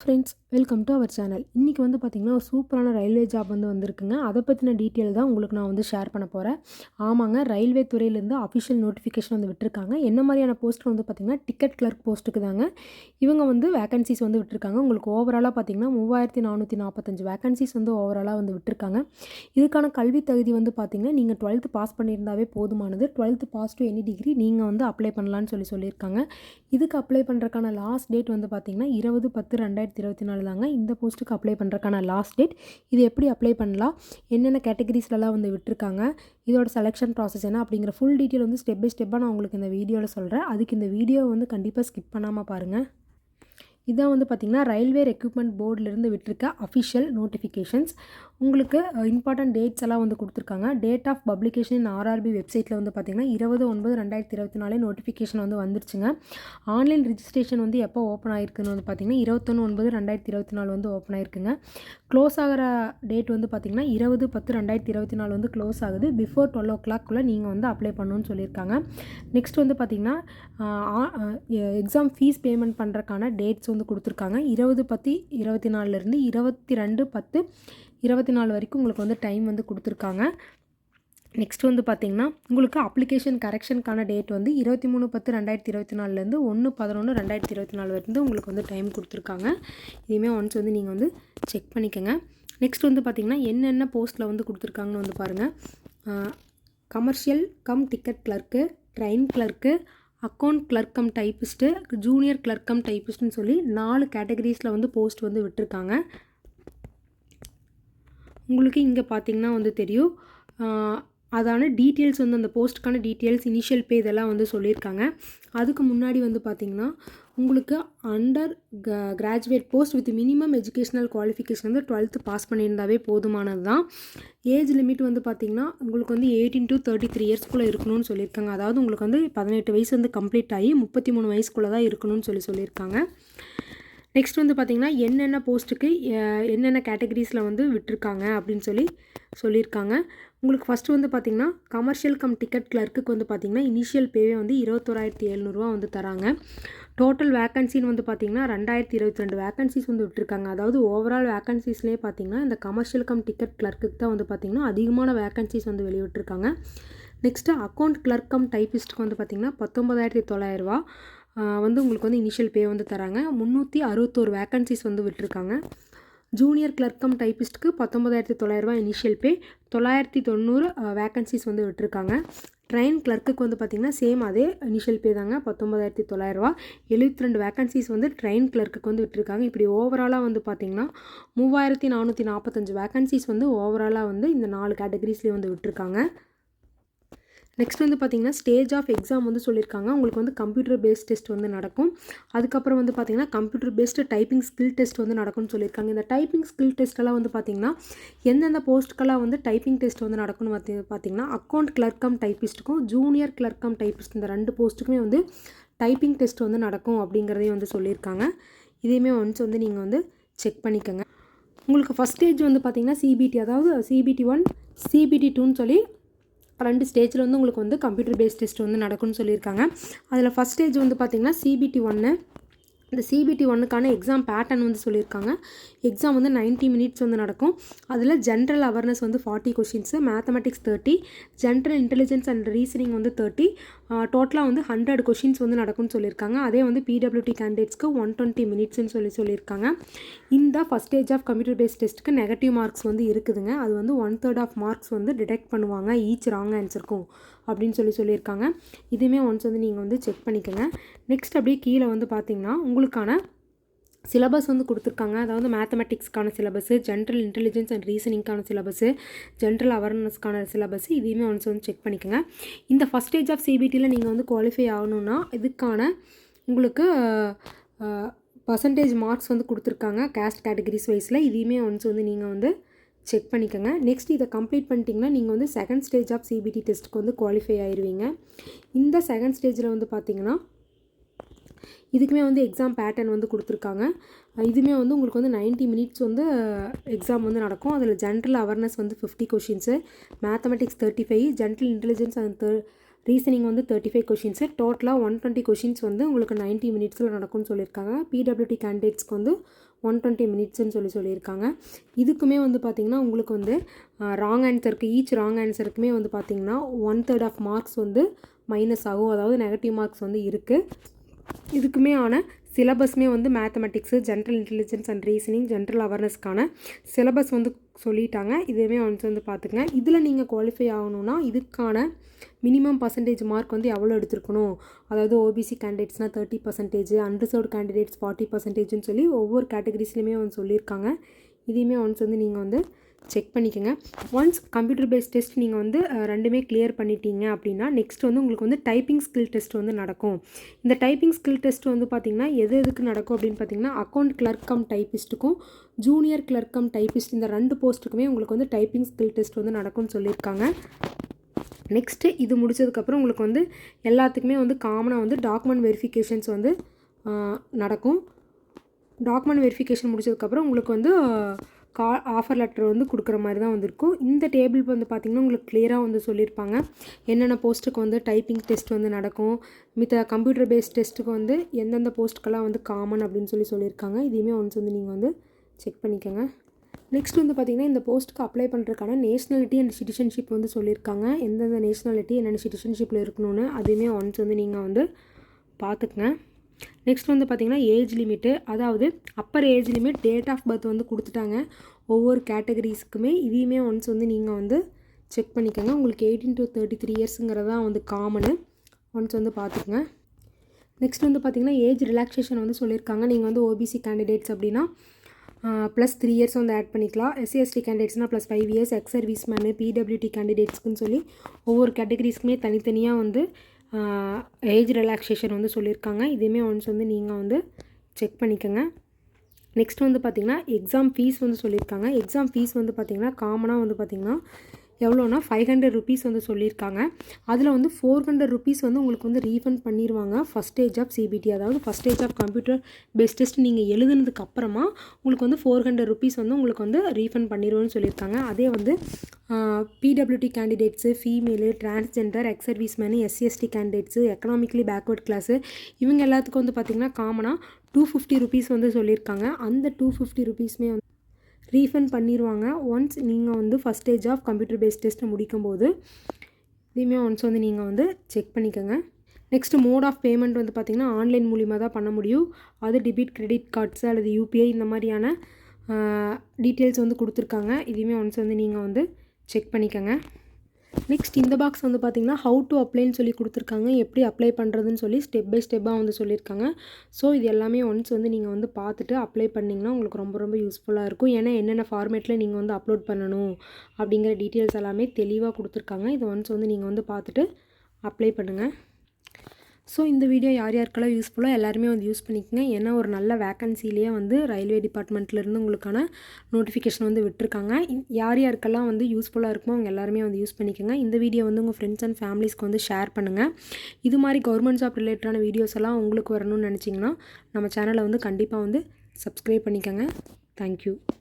Friends welcome to our channel இன்றைக்கி வந்து பார்த்திங்கன்னா ஒரு சூப்பரான ரயில்வே ஜாப் வந்து வந்திருக்குங்க. அதை பற்றின டீட்டெயில் தான் உங்களுக்கு நான் வந்து ஷேர் பண்ண போகிறேன் ஆமாங்க ரயில்வே துறையிலேருந்து அஃபிஷியல் நோட்டிஃபிகேஷன் வந்து விட்டுருக்காங்க. என்ன மாதிரியான போஸ்ட் வந்து பார்த்திங்கன்னா டிக்கெட் கிளர்க் போஸ்ட்டுக்கு தாங்க. இவங்க வந்து வேகன்சிஸ் வந்து விட்டுருக்காங்க. உங்களுக்கு ஓவராலாக பார்த்திங்கன்னா மூவாயிரத்தி நானூற்றி நாற்பத்தஞ்சு வேகன்சிஸ் வந்து ஓவராலாக வந்து விட்டுருக்காங்க. இதுக்கான கல்வி தகுதி வந்து பார்த்திங்கன்னா நீங்கள் டுவெல்த்து பாஸ் பண்ணியிருந்தாவே போதுமானது. Twelfth pass to any degree நீங்கள் வந்து அப்ளை பண்ணலான்னு சொல்லி சொல்லியிருக்காங்க. இதுக்கு அப்ளை பண்ணுறதுக்கான லாஸ்ட் டேட் வந்து பார்த்திங்கன்னா இருபது பத்து ரெண்டாயிரத்தி இருபத்தி நாலு தாங்க இந்த போஸ்ட்டுக்கு அப்ளை பண்ணுறதுக்கான லாஸ்ட் டேட் இது எப்படி அப்ளை பண்ணலாம்? என்னென்ன கேட்டகரிஸ்லலாம் வந்து விட்டுருக்காங்க? இதோட செலெக்ஷன் ப்ராசஸ் என்ன? அப்படிங்கிற ஃபுல் டீட்டெயில் வந்து ஸ்டெப் பை ஸ்டெப்பாக நான் உங்களுக்கு இந்த வீடியோவில் சொல்கிறேன் அதுக்கு இந்த வீடியோ வந்து கண்டிப்பாக ஸ்கிப் பண்ணாமல் பாருங்கள் இதான் வந்து பார்த்திங்கன்னா ரயில்வே எக்யூப்மெண்ட் போர்டிலிருந்து விட்டிருக்க அஃபிஷியல் நோட்டிஃபிகேஷன்ஸ் உங்களுக்கு இம்பார்ட்டன்ட் டேட்ஸ் எல்லாம் வந்து கொடுத்துருக்காங்க. Date of publication in RRB வெப்சைட்டில் வந்து பார்த்திங்கன்னா இருபது ஒன்பது ரெண்டாயிரத்தி இருபத்தி நாலே நோட்டிஃபிகேஷன் வந்து வந்துருச்சுங்க. ஆன்லைன் ரிஜிஸ்ட்ரேஷன் வந்து எப்போ ஓப்பன் ஆயிருக்குன்னு வந்து பார்த்திங்கன்னா இருபத்தொன்று ஒன்பது ரெண்டாயிரத்தி இருபத்தி நாலு வந்து ஓப்பன் ஆயிருக்குங்க. க்ளோஸ் ஆகிற டேட் வந்து பார்த்திங்கன்னா இருபது பத்து ரெண்டாயிரத்தி இருபத்தி நாலு வந்து க்ளோஸ் ஆகுது. பிஃபோர் டுவெல் ஓ கிளாக்குள்ளே நீங்கள் வந்து அப்ளை பண்ணணும்னு சொல்லியிருக்காங்க. நெக்ஸ்ட் வந்து பார்த்திங்கன்னா எக்ஸாம் ஃபீஸ் பேமெண்ட் பண்ணுறக்கான டேட்ஸ் வந்து கொடுத்துருக்காங்க. இருபது பத்து இருபத்தி நாலுலேருந்து இருபத்தி ரெண்டு பத்து இருபத்தி நாலு வரைக்கும் உங்களுக்கு வந்து டைம் வந்து கொடுத்துருக்காங்க. நெக்ஸ்ட் வந்து பார்த்திங்கன்னா உங்களுக்கு அப்ளிகேஷன் கரெக்ஷனுக்கான டேட் வந்து இருபத்தி மூணு பத்து ரெண்டாயிரத்தி இருபத்தி நாலுலேருந்து ஒன்று பதினொன்று ரெண்டாயிரத்தி இருபத்தி நாலு வரைக்கும் உங்களுக்கு வந்து டைம் கொடுத்துருக்காங்க. இதுவுமே ஒன்ஸ் வந்து நீங்கள் வந்து செக் பண்ணிக்கோங்க. நெக்ஸ்ட் வந்து பார்த்திங்கன்னா என்னென்ன போஸ்ட்டில் வந்து கொடுத்துருக்காங்கன்னு வந்து பாருங்கள் commercial cum ticket clerk train clerk account clerk cum typist junior clerk cum டைப்பிஸ்ட்டுன்னு சொல்லி நாலு கேட்டகரிஸில் வந்து போஸ்ட் வந்து விட்டுருக்காங்க. உங்களுக்கு இங்கே பார்த்தீங்கன்னா வந்து தெரியும். அதான டீட்டெயில்ஸ் வந்து அந்த போஸ்ட்டுக்கான டீட்டெயில்ஸ் இனிஷியல் பே இதெல்லாம் வந்து சொல்லியிருக்காங்க. அதுக்கு முன்னாடி வந்து பார்த்திங்கன்னா உங்களுக்கு அண்டர் க graduate post with minimum educational qualification வந்து டுவெல்த்து பாஸ் பண்ணியிருந்தாவே போதுமானது தான் ஏஜ் லிமிட் வந்து பார்த்திங்கன்னா உங்களுக்கு வந்து எயிட்டீன் டு தேர்ட்டி த்ரீ இயர்ஸ்க்குள்ளே இருக்கணும்னு சொல்லியிருக்காங்க. அதாவது உங்களுக்கு வந்து பதினெட்டு வயசு வந்து கம்ப்ளீட் ஆகி முப்பத்தி மூணு வயசுக்குள்ளே தான் இருக்கணும்னு சொல்லி சொல்லியிருக்காங்க. நெக்ஸ்ட் வந்து பார்த்திங்கன்னா என்னென்ன போஸ்ட்டுக்கு என்னென்ன கேட்டகரிஸில் வந்து விட்டுருக்காங்க அப்படின்னு சொல்லி சொல்லியிருக்காங்க. உங்களுக்கு ஃபஸ்ட்டு வந்து பார்த்திங்கன்னா கமர்ஷியல் கம் டிக்கெட் கிளர்க்குக்கு வந்து பார்த்திங்கன்னா இனிஷியல் பேவே வந்து இருபத்தோராயிரத்தி எழுநூறுவா வந்து தராங்க. டோட்டல் வேக்கன்சின்னு வந்து பார்த்திங்கன்னா ரெண்டாயிரத்தி இருபத்தி ரெண்டு வேக்கன்சிஸ் வந்து விட்டுருக்காங்க. அதாவது ஓவரால் வேக்கன்சிஸ்லேயே பார்த்திங்கன்னா இந்த கமர்ஷியல் கம் டிக்கெட் கிளர்க்குக்கு தான் வந்து பார்த்திங்கன்னா அதிகமான வேக்கன்சிஸ் வந்து வெளியிட்டிருக்காங்க நெக்ஸ்ட்டு அக்கௌண்ட் கிளர்க் கம் டைப்பிஸ்ட்டுக்கு வந்து பார்த்திங்கன்னா பத்தொம்பதாயிரத்தி தொள்ளாயிரரூவா வந்து உங்களுக்கு வந்து இனிஷியல் பே வந்து தராங்க. முந்நூற்றி அறுபத்தோரு வேக்கன்சிஸ் வந்து விட்டுருக்காங்க. ஜூனியர் கிளர்க்கம் டைப்பிஸ்ட்டுக்கு பத்தொம்பதாயிரத்தி தொள்ளாயிரரூபா இனிஷியல் பே தொள்ளாயிரத்தி தொண்ணூறு வேக்கன்சிஸ் வந்து விட்டுருக்காங்க. ட்ரெயின் கிளர்க்குக்கு வந்து பார்த்திங்கன்னா சேம் அதே இனிஷியல் பே தாங்க. பத்தொம்பதாயிரத்தி தொள்ளாயிரரூவா எழுபத்தி ரெண்டு வேக்கன்சிஸ் வந்து ட்ரெயின் கிளர்க்குக்கு வந்து விட்டுருக்காங்க. இப்படி ஓவராலாக வந்து பார்த்திங்கன்னா மூவாயிரத்தி நானூற்றி நாற்பத்தஞ்சு வேக்கன்சிஸ் வந்து ஓவராலாக வந்து இந்த நாலு கேட்டகரிஸ்லேயே வந்து விட்டுருக்காங்க. நெக்ஸ்ட் வந்து பார்த்திங்கன்னா ஸ்டேஜ் ஆஃப் எக்ஸாம் வந்து சொல்லியிருக்காங்க உங்களுக்கு வந்து கம்ப்யூட்டர் பேஸ்ட் டெஸ்ட் வந்து நடக்கும். அதுக்கப்புறம் வந்து பார்த்திங்கன்னா computer based typing skill test வந்து நடக்கும்னு சொல்லியிருக்காங்க இந்த டைப்பிங் ஸ்கில் டெஸ்ட்டெல்லாம் வந்து பார்த்திங்கன்னா எந்தெந்த போஸ்ட்டுக்கெல்லாம் வந்து டைப்பிங் டெஸ்ட் வந்து நடக்கும்னு பார்த்தி பார்த்திங்கன்னா அக்கௌண்ட் கிளர்க்கம் டைப்பிஸ்ட்டுக்கும் ஜூனியர் கிளர்க்கம் டைப்பிஸ்ட் இந்த ரெண்டு போஸ்ட்டுக்குமே வந்து டைப்பிங் டெஸ்ட் வந்து நடக்கும் அப்படிங்கிறதையும் வந்து சொல்லியிருக்காங்க இதையுமே ஒன்ஸ் வந்து நீங்கள் வந்து செக் பண்ணிக்கோங்க. உங்களுக்கு ஃபஸ்ட் ஸ்டேஜ் வந்து பார்த்திங்கன்னா சிபிடி அதாவது சிபிடி ஒன் சிபிடி டூன்னு சொல்லி ரெண்டு ஸ்டேஜில் வந்து உங்களுக்கு வந்து கம்ப்யூட்டர் பேஸ்ட் டெஸ்ட் வந்து நடக்கும்னு சொல்லியிருக்காங்க. அதில் ஃபஸ்ட் ஸ்டேஜ் வந்து பார்த்திங்கன்னா சிபிடி ஒன்று இந்த சிபிடி ஒன்றுக்கான எக்ஸாம் பேட்டர்ன் வந்து சொல்லியிருக்காங்க. எக்ஸாம் வந்து நைன்ட்டி மினிட்ஸ் வந்து நடக்கும். அதில் ஜென்ரல் அவேர்னஸ் வந்து forty questions mathematics thirty general intelligence and reasoning வந்து தேர்ட்டி டோட்டலாக வந்து ஹண்ட்ரட் கொஷின்ஸ் வந்து நடக்கும்னு சொல்லியிருக்காங்க. அதே வந்து பிடபிள்யூடி கேண்டிடேட்ஸ்க்கு ஒன் டுவெண்ட்டி மினிட்ஸ்னு சொல்லி சொல்லியிருக்காங்க. இந்த first stage of computer based டெஸ்ட்டுக்கு நெகட்டிவ் மார்க்ஸ் வந்து இருக்குதுங்க. அது வந்து ஒன் தேர்ட் ஆஃப் மார்க்ஸ் வந்து டிடெக்ட் பண்ணுவாங்க. ஈச் ராங் ஆன்சருக்கும் அப்படின்னு சொல்லி சொல்லியிருக்காங்க. இதுவுமே ஒன்ஸ் வந்து நீங்கள் வந்து செக் பண்ணிக்கோங்க. நெக்ஸ்ட் அப்படியே கீழே வந்து பார்த்தீங்கன்னா உங்களுக்கான சிலபஸ் வந்து கொடுத்துருக்காங்க. அதாவது மேத்தமெட்டிக்ஸ்க்கான சிலபஸ்ஸு ஜென்ரல் இன்டெலிஜென்ஸ் அண்ட் ரீசனிங்க்கான சிலபஸ்ஸு ஜென்ரல் அவேர்னஸ்க்கான சிலபஸ் இதையுமே ஒன்ஸ் வந்து செக் பண்ணிக்கோங்க. இந்த ஃபஸ்ட் ஸ்டேஜ் ஆஃப் சிபிடியில் நீங்கள் வந்து குவாலிஃபை ஆகணுன்னா இதுக்கான உங்களுக்கு பர்சன்டேஜ் மார்க்ஸ் வந்து கொடுத்துருக்காங்க. கேஸ்ட் கேட்டகரிஸ் வைஸில் இதையுமே ஒன்ஸ் வந்து நீங்கள் வந்து செக் பண்ணிக்கோங்க. நெக்ஸ்ட் இதை கம்ப்ளீட் பண்ணிட்டீங்கன்னா நீங்கள் வந்து செகண்ட் ஸ்டேஜ் ஆஃப் சிபிடி டெஸ்ட்டுக்கு வந்து குவாலிஃபை ஆயிடுவீங்க இந்த செகண்ட் ஸ்டேஜில் வந்து பார்த்தீங்கன்னா இதுக்குமே வந்து எக்ஸாம் பேட்டர்ன் வந்து கொடுத்துருக்காங்க. இதுவுமே வந்து உங்களுக்கு வந்து நைன்ட்டி மினிட்ஸ் வந்து எக்ஸாம் வந்து நடக்கும். அதில் ஜென்ரல் அவேர்னஸ் வந்து fifty questions mathematics thirty five general intelligence and there reasoning வந்து தேர்ட்டி ஃபைவ் கொஷின்ஸு டோட்டலாக ஒன் டுவெண்ட்டி கொஷின்ஸ் வந்து உங்களுக்கு நைன்ட்டி மினிட்ஸில் நடக்கும்னு சொல்லியிருக்காங்க. பிடபிள்யூடி கேண்டிடேட்ஸ்க்கு வந்து ஒன் டுவெண்ட்டி மினிட்ஸ்னு சொல்லி சொல்லியிருக்காங்க. இதுக்குமே வந்து பார்த்திங்கன்னா உங்களுக்கு வந்து ராங் ஆன்சருக்கு ஈச் ராங் ஆன்சருக்குமே வந்து பார்த்திங்கன்னா ஒன் தேர்ட் ஆஃப் மார்க்ஸ் வந்து மைனஸ் ஆகும். அதாவது நெகட்டிவ் மார்க்ஸ் வந்து இருக்குது இதுக்குமே ஆன சிலபஸ்மே வந்து mathematics general intelligence and reasoning general அவேர்னஸ்க்கான syllabus வந்து சொல்லிட்டாங்க. இதுவுமே வந்து வந்து பார்த்துக்கங்க இதில் நீங்கள் குவாலிஃபை ஆகணும்னா இதுக்கான மினிமம் பர்சன்டேஜ் மார்க் வந்து எவ்வளோ எடுத்திருக்கணும்? அதாவது OBC கேண்டிடேட்ஸ்னால் thirty percentage unreserved candidates forty பர்சன்டேஜ்னு சொல்லி ஒவ்வொரு கேட்டகரிஸ்லையுமே வந்து சொல்லியிருக்காங்க. இதையுமே ஒன்ஸ் வந்து நீங்கள் வந்து செக் பண்ணிக்கோங்க. ஒன்ஸ் கம்ப்யூட்டர் பேஸ்ட் டெஸ்ட் நீங்கள் வந்து ரெண்டுமே கிளியர் பண்ணிட்டீங்க அப்படின்னா நெக்ஸ்ட் வந்து உங்களுக்கு வந்து டைப்பிங் ஸ்கில் டெஸ்ட் வந்து நடக்கும். இந்த டைப்பிங் ஸ்கில் டெஸ்ட் வந்து பார்த்திங்கன்னா எது எதுக்கு நடக்கும் அப்படின்னு பார்த்தீங்கன்னா அக்கௌண்ட் கிளர்க் கம் டைப்பிஸ்ட்டுக்கும் ஜூனியர் கிளர்க் கம் டைப்பிஸ்ட் இந்த ரெண்டு போஸ்ட்டுக்குமே உங்களுக்கு வந்து டைப்பிங் ஸ்கில் டெஸ்ட் வந்து நடக்கும்னு சொல்லியிருக்காங்க. நெக்ஸ்ட்டு இது முடிச்சதுக்கப்புறம் உங்களுக்கு வந்து எல்லாத்துக்குமே வந்து காமனாக வந்து டாக்குமெண்ட் வெரிஃபிகேஷன்ஸ் வந்து நடக்கும். டாக்குமெண்ட் வெரிஃபிகேஷன் முடிச்சதுக்கப்புறம் உங்களுக்கு வந்து கா ஆஃபர் லெட்டர் வந்து கொடுக்குற மாதிரி தான் வந்திருக்கும். இந்த டேபிள் வந்து பார்த்திங்கன்னா உங்களுக்கு கிளியராக வந்து சொல்லியிருப்பாங்க. என்னென்ன போஸ்ட்டுக்கு வந்து டைப்பிங் டெஸ்ட் வந்து நடக்கும் மித்த கம்ப்யூட்டர் பேஸ்ட் டெஸ்ட்டுக்கு வந்து எந்தெந்த போஸ்ட்டுக்கெல்லாம் வந்து காமன் அப்படின்னு சொல்லி சொல்லியிருக்காங்க. இதையுமே ஒன்ஸ் வந்து நீங்கள் வந்து செக் பண்ணிக்கோங்க. நெக்ஸ்ட் வந்து பார்த்திங்கன்னா இந்த போஸ்ட்டுக்கு அப்ளை பண்ணுறதுக்கான நேஷ்னாலிட்டி அண்ட் சிட்டிசன்ஷிப் வந்து சொல்லியிருக்காங்க. எந்தெந்த நேஷ்னாலிட்டி என்னென்ன சிட்டிசன்ஷிப்பில் இருக்கணும்னு அதையுமே ஒன்ஸ் வந்து நீங்கள் வந்து பார்த்துக்குங்க நெக்ஸ்ட் வந்து பார்த்திங்கன்னா ஏஜ் லிமிட்டு அதாவது upper age limit date of birth வந்து கொடுத்துட்டாங்க. ஒவ்வொரு கேட்டகரிஸ்க்குமே இதையுமே ஒன்ஸ் வந்து நீங்கள் வந்து செக் பண்ணிக்கோங்க. உங்களுக்கு எயிட்டீன் டு தேர்ட்டி த்ரீ இயர்ஸுங்கிறது தான் வந்து காமனு ஒன்ஸ் வந்து பார்த்துக்குங்க நெக்ஸ்ட் வந்து பார்த்திங்கன்னா ஏஜ் ரிலாக்ஸேஷன் வந்து சொல்லியிருக்காங்க. நீங்கள் வந்து ஓபிசி கேண்டிடேட்ஸ் அப்படின்னா ப்ளஸ் த்ரீ இயர்ஸ் வந்து ஆட் பண்ணிக்கலாம். SC ST கேண்டிடேட்ஸ்னால் plus five years ex service men PWD கேண்டிடேட்ஸ்க்குன்னு சொல்லி ஒவ்வொரு கேட்டகரிஸ்க்குமே தனித்தனியாக வந்து ஏஜ் ரிலாக்ஸேஷன் வந்து சொல்லியிருக்காங்க. இதுவுமே ஒன்ஸ் வந்து நீங்கள் வந்து செக் பண்ணிக்கோங்க. நெக்ஸ்ட் வந்து பார்த்திங்கன்னா எக்ஸாம் ஃபீஸ் வந்து சொல்லியிருக்காங்க. எக்ஸாம் ஃபீஸ் வந்து பார்த்திங்கன்னா காமனாக வந்து பார்த்திங்கன்னா எவ்வளோனா ஃபைவ் ஹண்ட்ரட் ருபீஸ் வந்து சொல்லியிருக்காங்க. அதில் வந்து ஃபோர் ஹண்ட்ரட் ருபீஸ் வந்து உங்களுக்கு வந்து ரீஃபண்ட் பண்ணிடுவாங்க ஃபஸ்ட் ஸ்டேஜ் ஆஃப் சிபிடி அதாவது first stage of computer based test நீங்கள் எழுதுனதுக்கு அப்புறமா உங்களுக்கு வந்து ஃபோர் ஹண்ட்ரட் ருபீஸ் வந்து உங்களுக்கு வந்து ரீஃபண்ட் பண்ணிடுவோம்னு சொல்லியிருக்காங்க. அதே வந்து PWD candidates female transgender ex service men SC ST candidates economically backward class இவங்க எல்லாத்துக்கும் வந்து பார்த்திங்கன்னா காமனாக டூ ஃபிஃப்டி ருபீஸ் வந்து சொல்லியிருக்காங்க. அந்த டூ ஃபிஃப்டி ருபீஸுமே வந்து ரீஃபண்ட் பண்ணிடுவாங்க ஒன்ஸ் நீங்கள் வந்து first stage of computer based டெஸ்ட்டை முடிக்கும்போது இதையுமே ஒன்ஸ் வந்து நீங்கள் வந்து செக் பண்ணிக்கோங்க. நெக்ஸ்ட் மோட் ஆஃப் பேமெண்ட் வந்து பார்த்திங்கன்னா ஆன்லைன் மூலிமா தான் பண்ண முடியும். அது டெபிட் கிரெடிட் கார்ட்ஸ் அல்லது யூபிஐ இந்த மாதிரியான டீட்டெயில்ஸ் வந்து கொடுத்துருக்காங்க. இதையுமே ஒன்ஸ் வந்து நீங்கள் வந்து செக் பண்ணிக்கோங்க. நெக்ஸ்ட் இந்த பாக்ஸ் வந்து பார்த்திங்கன்னா ஹவு டு அப்ளைன்னு சொல்லி கொடுத்துருக்காங்க. எப்படி அப்ளை பண்ணுறதுன்னு சொல்லி ஸ்டெப் பை ஸ்டெப்பாக வந்து சொல்லியிருக்காங்க. ஸோ இது எல்லாமே ஒன்ஸ் வந்து நீங்கள் வந்து பார்த்துட்டு அப்ளை பண்ணிங்கன்னா உங்களுக்கு ரொம்ப ரொம்ப யூஸ்ஃபுல்லாக இருக்கும். ஏன்னா என்னென்ன ஃபார்மேட்டில் நீங்கள் வந்து அப்லோட் பண்ணணும் அப்படிங்கிற டீட்டெயில்ஸ் எல்லாமே தெளிவாக கொடுத்துருக்காங்க. இது ஒன்ஸ் வந்து நீங்கள் வந்து பார்த்துட்டு அப்ளை பண்ணுங்கள் ஸோ இந்த வீடியோ யார் யாருக்கெல்லாம் யூஸ்ஃபுல்லாக எல்லாருமே வந்து யூஸ் பண்ணிக்கோங்க. ஏன்னா ஒரு நல்ல வேக்கன்சிலேயே வந்து ரயில்வே டிபார்ட்மெண்ட்லேருந்து உங்களுக்கான நோட்டிஃபிகேஷன் வந்து விட்டுருக்காங்க. யார் யாருக்கெல்லாம் வந்து யூஸ்ஃபுல்லாக இருக்குமோ அவங்க எல்லாருமே வந்து யூஸ் பண்ணிக்கோங்க. இந்த வீடியோ வந்து உங்கள் ஃப்ரெண்ட்ஸ் அண்ட் ஃபேமிலிஸ்க்கு வந்து ஷேர் பண்ணுங்கள் இது மாதிரி கவர்மெண்ட் ஜாப் ரிலேட்டடான வீடியோஸ் எல்லாம் உங்களுக்கு வரணும்னு நினச்சிங்கன்னா நம்ம சேனலை வந்து கண்டிப்பாக வந்து சப்ஸ்கிரைப் பண்ணிக்கோங்க. தேங்க்யூ